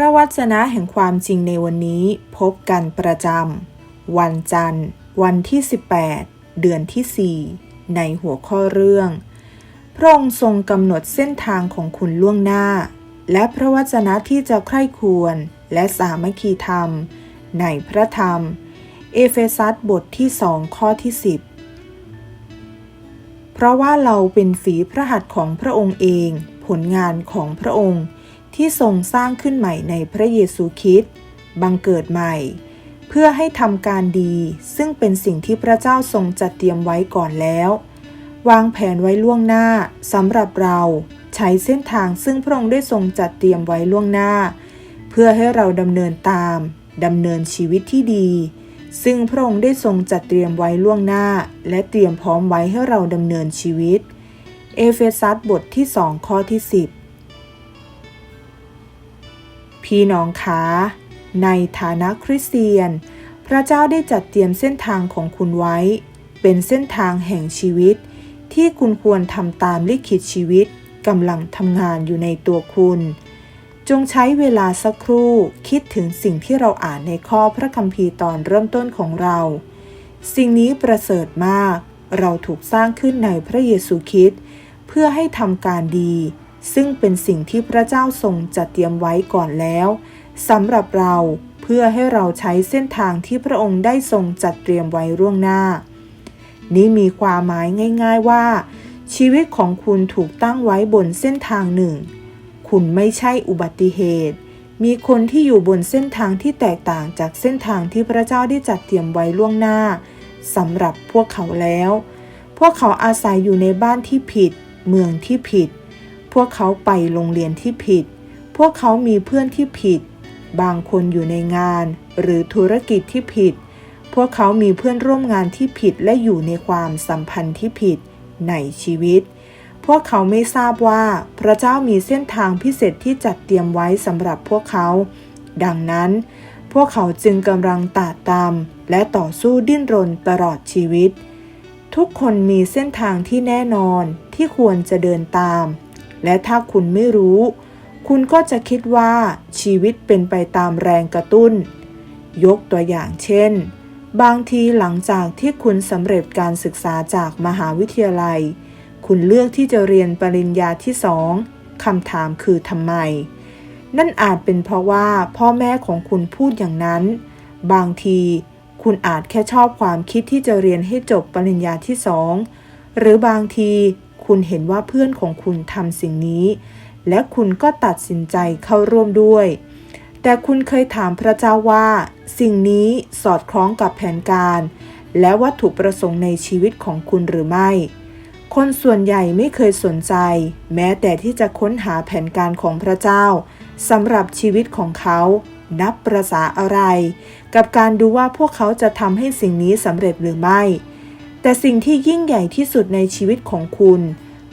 ระวจนะแห่งความจริงในวันนี้พบกันประจำ วันจันทร์ วันที่ 18 เดือนที่ 4 ในหัวข้อเรื่อง พระองค์ทรงกำหนดเส้นทางของคุณล่วงหน้า และพระวจนะที่จะใคร่ควรและสามัคคีธรรม ในพระธรรม เอเฟซัสบทที่สองข้อที่ 10 เพราะว่าเราเป็นฝีพระหัตถ์ของพระองค์เอง ผลงานของพระองค์ ที่ทรงสร้างขึ้นใหม่ในพระเยซูคริสต์บังเกิดใหม่ เพื่อให้ทำการดี ซึ่งเป็นสิ่งที่พระเจ้าทรงจัดเตรียมไว้ก่อนแล้ว วางแผนไว้ล่วงหน้าสำหรับเราใช้เส้นทางซึ่งพระองค์ได้ทรงจัดเตรียมไว้ล่วงหน้า เพื่อให้เราดำเนินตามดำเนินชีวิตที่ดี ซึ่งพระองค์ได้ทรงจัดเตรียมไว้ล่วงหน้า และเตรียมพร้อมไว้ให้เราดำเนินชีวิต เอเฟซัสบทที่ 2 ข้อที่ 10 พี่น้องคะในฐานะคริสเตียน พระเจ้าได้จัดเตรียมเส้นทางของคุณไว้ เป็นเส้นทางแห่งชีวิต ที่คุณควรทำตามลิขิตชีวิตกำลังทำงานอยู่ในตัวคุณ จงใช้เวลาสักครู่คิดถึงสิ่งที่เราอ่านในข้อพระคัมภีร์ตอนเริ่มต้นของเรา สิ่งนี้ประเสริฐมาก เราถูกสร้างขึ้นในพระเยซูคริสต์เพื่อให้ทำการดี ซึ่งเป็นสิ่งที่พระเจ้าทรงจัดเตรียมไว้ก่อนแล้วสำหรับเราเพื่อให้เราใช้เส้นทางที่พระองค์ได้ทรงจัดเตรียมไว้ล่วงหน้า นี้มีความหมายง่าย ๆว่า ชีวิตของคุณถูกตั้งไว้บนเส้นทางหนึ่ง คุณไม่ใช่อุบัติเหตุ มีคนที่อยู่บนเส้นทางที่แตกต่างจากเส้นทางที่พระเจ้าได้จัดเตรียมไว้ล่วงหน้าสำหรับพวกเขาแล้ว พวกเขาอาศัยอยู่ในบ้านที่ผิด เมืองที่ผิด พวกเขาไปโรงเรียนที่ผิด พวกเขามีเพื่อนที่ผิด บางคนอยู่ในงาน หรือธุรกิจที่ผิด พวกเขามีเพื่อนร่วมงานที่ผิดและอยู่ในความสัมพันธ์ที่ผิดในชีวิต พวกเขาไม่ทราบว่าพระเจ้ามีเส้นทางพิเศษที่จัดเตรียมไว้สำหรับพวกเขา ดังนั้น พวกเขาจึงกำลังตาตามและต่อสู้ดิ้นรนตลอดชีวิต ทุกคนมีเส้นทางที่แน่นอนที่ควรจะเดินตาม และถ้าคุณไม่รู้ คุณก็จะคิดว่าชีวิตเป็นไปตามแรงกระตุ้น ยกตัวอย่างเช่น บางทีหลังจากที่คุณสำเร็จการศึกษาจากมหาวิทยาลัย คุณเลือกที่จะเรียนปริญญาที่สองคำถามคือทำไม นั่นอาจเป็นเพราะว่าพ่อแม่ของคุณพูดอย่างนั้น บางทีคุณอาจแค่ชอบความคิดที่จะเรียนให้จบปริญญาที่สองหรือบางที คุณเห็นว่าเพื่อนของคุณทำสิ่งนี้ และคุณก็ตัดสินใจเข้าร่วมด้วย แต่คุณเคยถามพระเจ้าว่า สิ่งนี้สอดคล้องกับแผนการ และวัตถุประสงค์ในชีวิตของคุณหรือไม่ คนส่วนใหญ่ไม่เคยสนใจ แม้แต่ที่จะค้นหาแผนการของพระเจ้าสำหรับชีวิตของเขานับประษาอะไร กับการดูว่าพวกเขาจะทำให้สิ่งนี้สำเร็จหรือไม่ แต่สิ่งที่ยิ่งใหญ่ที่สุดในชีวิตของคุณ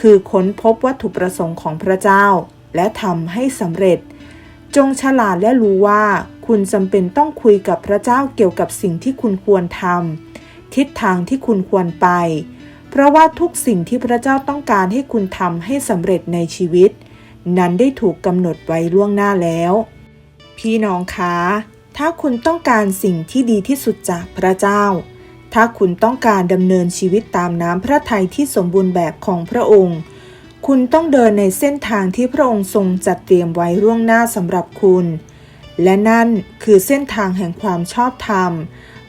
คือค้นพบวัตถุประสงค์ของพระเจ้า และทำให้สำเร็จ จงฉลาดและรู้ว่าคุณจำเป็นต้องคุยกับพระเจ้าเกี่ยวกับสิ่งที่คุณควรทำทิศทางที่คุณควรไป เพราะว่าทุกสิ่งที่พระเจ้าต้องการให้คุณทำให้สำเร็จในชีวิต นั้นได้ถูกกำหนดไว้ล่วงหน้าแล้ว พี่น้องคะถ้าคุณต้องการสิ่งที่ดีที่สุดจากพระเจ้า ถ้าคุณต้องการดำเนินชีวิตตามน้ำพระทัยที่สมบูรณ์แบบของพระองค์ คุณต้องเดินในเส้นทางที่พระองค์ทรงจัดเตรียมไว้ล่วงหน้าสำหรับคุณ และนั่นคือเส้นทางแห่งความชอบธรรม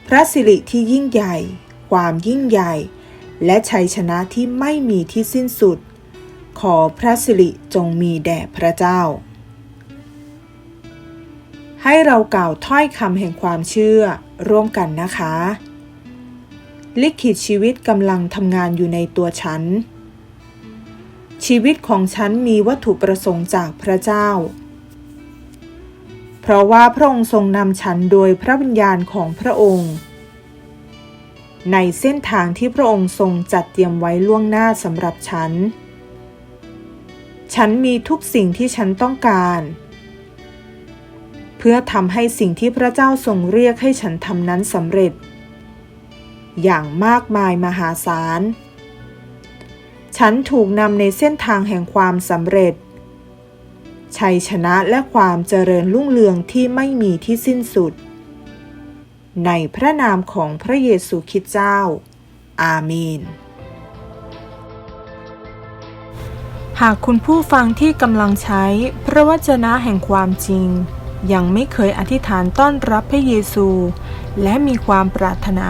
พระสิริที่ยิ่งใหญ่ ความยิ่งใหญ่ และชัยชนะที่ไม่มีที่สิ้นสุด ขอพระสิริจงมีแด่พระเจ้า ให้เรากล่าวถ้อยคำแห่งความเชื่อร่วมกันนะคะ ลิขิตชีวิตกำลังทำงานอยู่ในตัวฉัน ชีวิตของฉันมีวัตถุประสงค์จากพระเจ้า เพราะว่าพระองค์ทรงนำฉันโดยพระวิญญาณของพระองค์ ในเส้นทางที่พระองค์ทรงจัดเตรียมไว้ล่วงหน้าสำหรับฉัน ฉันมีทุกสิ่งที่ฉันต้องการเพื่อทำให้สิ่งที่พระเจ้าทรงเรียกให้ฉันทำนั้นสำเร็จ อย่างมากมายมหาศาล ฉันถูกนำในเส้นทางแห่งความสำเร็จ ชัยชนะและความเจริญรุ่งเรืองที่ไม่มีที่สิ้นสุด ในพระนามของพระเยซูคริสต์เจ้า อาเมนหากคุณผู้ฟังที่กำลังใช้พระวจนะแห่งความจริง ยังไม่เคยอธิษฐานต้อนรับพระเยซู และมีความปรารถนา